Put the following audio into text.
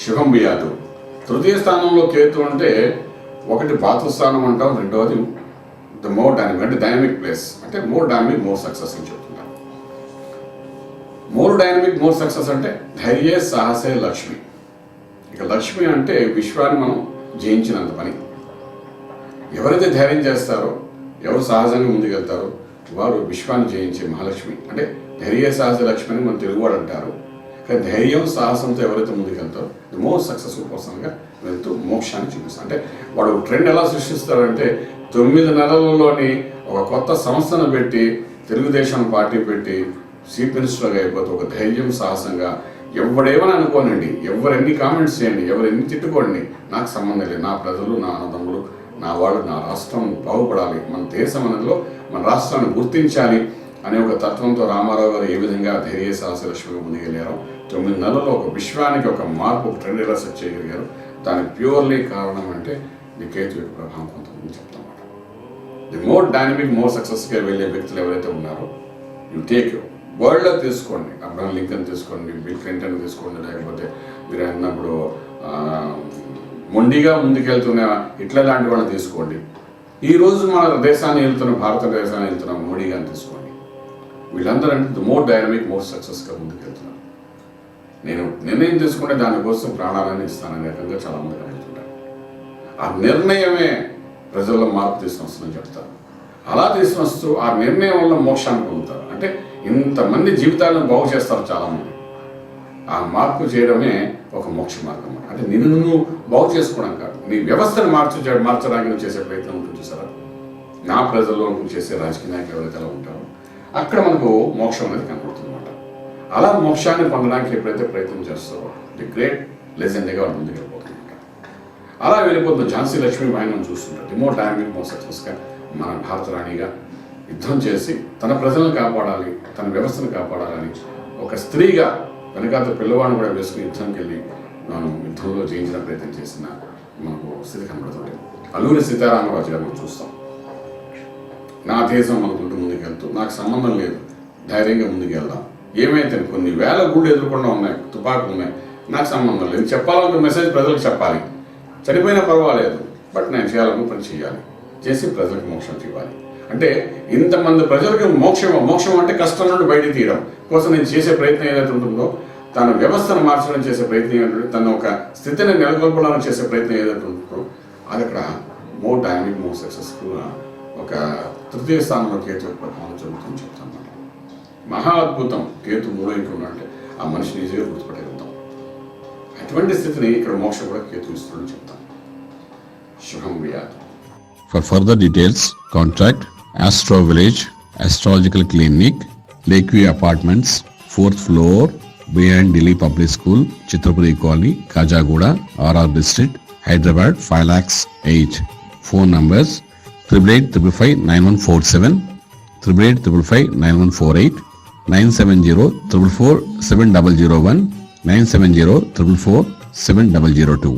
శుభం బియాదు తృతీయ స్థానంలో కేతు అంటే ఒకటి పాతృస్థానం అంటాం రెండవది ద మోర్ డైనమిక్ అంటే డైనమిక్ ప్లేస్ అంటే మోర్ డైనమిక్ మోర్ సక్సెస్ అని చెప్తున్నారు. మోర్ డైనమిక్ మోర్ సక్సెస్ అంటే ధైర్య సాహసే లక్ష్మి. ఇక లక్ష్మి అంటే విశ్వాన్ని మనం జయించినంత పని. ఎవరైతే ధైర్యం చేస్తారో ఎవరు సహజంగా ముందుకెళ్తారో వారు విశ్వాన్ని జయించే మహాలక్ష్మి. అంటే ధైర్య సాహస లక్ష్మి అని మన తెలుగువాడు అంటారు. కానీ ధైర్యం సాహసంతో ఎవరైతే ముందుకెళ్తారో ది మోస్ట్ సక్సెస్ఫుల్ పర్సన్గా వెళ్తూ మోక్షాన్ని చూపిస్తారు. అంటే వాడు ట్రెండ్ ఎలా సృష్టిస్తారంటే తొమ్మిది నెలలలోని ఒక కొత్త సంస్థను పెట్టి తెలుగుదేశం పార్టీ పెట్టి చీఫ్ మినిస్టర్గా అయిపోతే ఒక ధైర్యం సాహసంగా ఎవడేమని అనుకోనండి ఎవరెన్ని కామెంట్స్ చేయండి ఎవరెన్ని తిట్టుకోండి నాకు సంబంధం లేదు. నా ప్రజలు నా అన్నదమ్ములు నా వాళ్ళు నా రాష్ట్రం బాగుపడాలి. మన దేశం అనేదిలో మన రాష్ట్రాన్ని గుర్తించాలి. అనే ఒక తత్వంతో రామారావు గారు ఏ విధంగా ధైర్య సాహసలక్ష్మిగా ముందుకెళ్ళారో తొమ్మిది నెలల్లో ఒక విశ్వానికి ఒక మార్పు ఒక ట్రెండ్ ఎలా సెట్ చేయగలిగారు దానికి ప్యూర్లీ కారణం అంటే ది కేతు యొక్క ప్రభావం కొంతమంది చెప్తామాట ది మోర్ డైనమిక్ మోర్ సక్సెస్గా వెళ్ళే వ్యక్తులు ఎవరైతే ఉన్నారో యు టేక్ వరల్డ్లో తీసుకోండి. అబ్రహం లింకన్ తీసుకోండి బిల్ క్లింటన్ తీసుకోండి లేకపోతే మీరు అన్నప్పుడు మొండిగా ముందుకెళ్తున్న ఇట్లా లాంటి వాళ్ళని తీసుకోండి. ఈ రోజు మన దేశాన్ని వెళ్తున్న భారతదేశాన్ని వెళ్తున్న మోడీ గారిని తీసుకోండి. వీళ్ళందరూ అంటే మోర్ డైనమిక్ మోర్ సక్సెస్గా ముందుకెళ్తున్నారు నేను నిర్ణయం తీసుకుంటే దానికోసం ప్రాణాలను ఇస్తాననే రకంగా చాలా మంది కలుగుతుంటారు ఆ నిర్ణయమే ప్రజల్లో మార్పు తీసుకొస్తుందని చెప్తారు. అలా తీసుకొస్తూ ఆ నిర్ణయం వల్ల మోక్షాన్ని పొందుతారు. అంటే ఇంతమంది జీవితాలను బాగు చేస్తారు చాలామంది. ఆ మార్పు చేయడమే ఒక మోక్ష మార్గం అంటే నిన్ను నువ్వు బాగు చేసుకోవడం కాదు. నీ వ్యవస్థను మార్చు మార్చడానికి నువ్వు చేసే ప్రయత్నం ఉంటుంది సార్ నా ప్రజల్లో నువ్వు చేసే రాజకీయ నాయకులు ఎవరైతే ఉంటారో అక్కడ మనకు మోక్షం అనేది కనబడుతుంది అనమాట అలా మోక్షాన్ని పొందడానికి ఎప్పుడైతే ప్రయత్నం చేస్తారో ది గ్రేట్ లెజెండ్గా వాళ్ళు ముందుకు వెళ్ళిపోతుంది అలా వెళ్ళిపోతున్న ఝాన్సీ లక్ష్మీబాయి మనం చూస్తుంటారు ది టైమింగ్ మో సక్సెస్గా మన భారత రాణిగా యుద్ధం చేసి తన ప్రజలను కాపాడాలి తన వ్యవస్థను కాపాడాలని ఒక స్త్రీగా వెనకాత పిల్లవాడిని కూడా వేసుకుని యుద్ధంకి వెళ్ళి మనం యుద్ధంలో జయించిన ప్రయత్నం చేసిన మనకు స్థితి కనబడుతుంది. అల్లూరి సీతారామరాజు గారు మనం చూస్తాం. నా దేశం అనుకుంటూ ముందుకెళ్తూ నాకు సంబంధం లేదు. ధైర్యంగా ముందుకు వెళ్దాం. ఏమైతే కొన్ని వేల గుళ్ళు ఎదుర్కొండా ఉన్నాయి తుపాకులు ఉన్నాయి నాకు సంబంధం లేదు. చెప్పాలనుకున్న మెసేజ్ ప్రజలకు చెప్పాలి. చనిపోయినా పర్వాలేదు. బట్ నేను చేయాలనుకున్న పని చేయాలి. చేసి ప్రజలకు మోక్షం ఇవ్వాలి. అంటే ఇంతమంది ప్రజలకు మోక్షం మోక్షం అంటే కష్టం నుండి బయట తీయడం కోసం నేను చేసే ప్రయత్నం ఏదైతే ఉంటుందో తన వ్యవస్థను మార్చడం చేసే ప్రయత్నం ఏంటంటే తన ఒక స్థితిని నెలకొల్పడానికి చేసే ప్రయత్నం ఏదైతే ఉంటుందో అది అక్కడ మోర్ డైనమిక్ మోర్ సక్సెస్ఫుల్గా ఒక తృతీయ స్థానంలో కేతు యొక్క ప్రభావం జరుగుతుందని చెప్తాను. మహా అద్భుతం. కేతు మూడో ఇంట్లో ఉన్నట్టే ఆ మనిషిని ఈజీగా గుర్తుపట్టగలుగుతాం. అటువంటి స్థితిని ఇక్కడ మోక్షం కూడా కేతు ఇస్తుందని చెప్తాం. శుభం వ్యాధి. For further details, triple eight triple five nine one four seven triple eight triple five nine one four eight nine seven zero triple four seven double zero one nine seven zero triple four seven double zero two